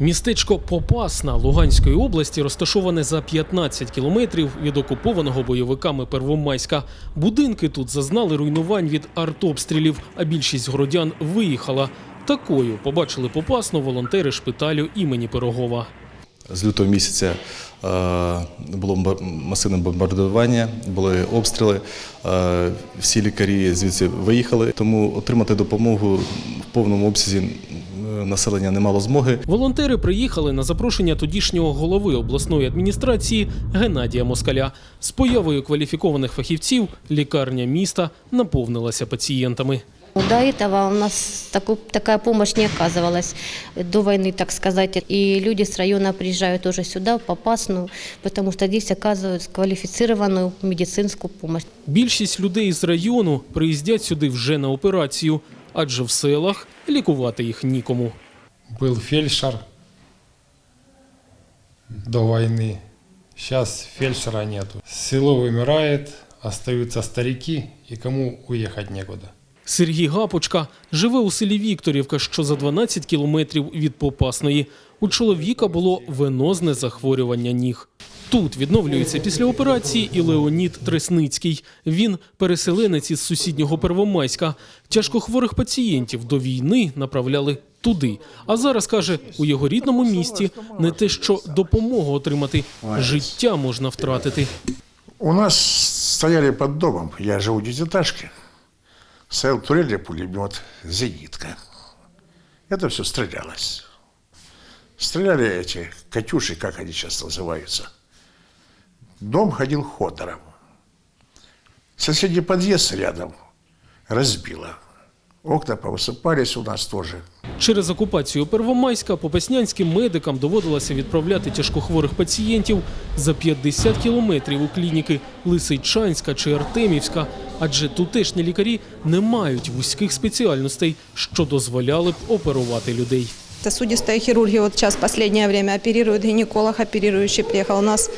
Містечко Попасна Луганської області розташоване за 15 кілометрів від окупованого бойовиками Первомайська. Будинки тут зазнали руйнувань від артобстрілів, а більшість городян виїхала. Такою побачили Попасну волонтери шпиталю імені Пирогова. З лютого місяця е, було масивне бомбардування, були обстріли. е, Всі лікарі звідси виїхали, тому отримати допомогу в повному обсязі населення не мало змоги. Волонтери приїхали на запрошення тодішнього голови обласної адміністрації Геннадія Москаля. З появою кваліфікованих фахівців лікарня міста наповнилася пацієнтами. До этого у нас таку- такая помощь не оказывалась до войны, так сказать. И люди с района приезжают тоже сюда, в Попасну, потому что здесь оказывают квалифицированную медицинскую помощь. Більшість людей з району приїздять сюди вже на операцію, адже в селах лікувати їх нікому. Был фельдшер до войны. Сейчас фельдшера нету. Село вымирает, остаются старики, и кому уехать некуда. Сергій Гапочка живе у селі Вікторівка, що за 12 кілометрів від Попасної. У чоловіка було венозне захворювання ніг. Тут відновлюється після операції і Леонід Тресницький. Він переселенець із сусіднього Первомайська. Тяжкохворих пацієнтів до війни направляли туди. А зараз каже, у його рідному місті не те, що допомогу отримати, життя можна втратити. У нас стояли под домом, я живу в девятиэтажке, стоял турельный пулемет, зенитка. Это все стрелялось. Стреляли эти «Катюши», как они сейчас называются. Дом ходил ходором. Соседний подъезд рядом разбило. Окна повысыпались у нас тоже. Через окупацію Первомайська попаснянським медикам доводилося відправляти тяжкохворих пацієнтів за 50 кілометрів у клініки Лисичанська чи Артемівська, адже тутешні лікарі не мають вузьких спеціальностей, що дозволяли б оперувати людей. Сосудистая хирургия вот сейчас в последнее время оперирует, гинеколог оперирующий приехал. У нас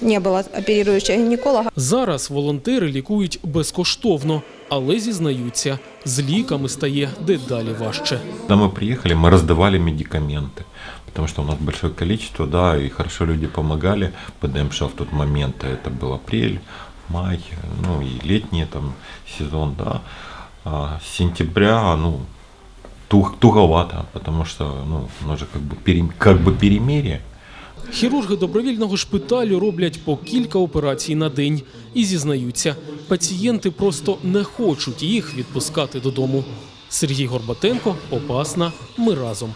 не было оперирующего гинеколога. Зараз волонтери лікують безкоштовно, але зізнаються, з ліками стає дедалі важче. Когда мы приехали, мы раздавали медикаменты, потому что у нас большое количество, да, и хорошо люди помогали. ПДМШ в тот момент, это был апрель, май, ну и летний там сезон, да. А с сентября, ну, туг- туговато, потому что, ну, оно же как бы, перем- как бы перемирие. Хірурги добровільного шпиталю роблять по кілька операцій на день і зізнаються, пацієнти просто не хочуть їх відпускати додому. Сергій Горбатенко, Опасна. Ми разом.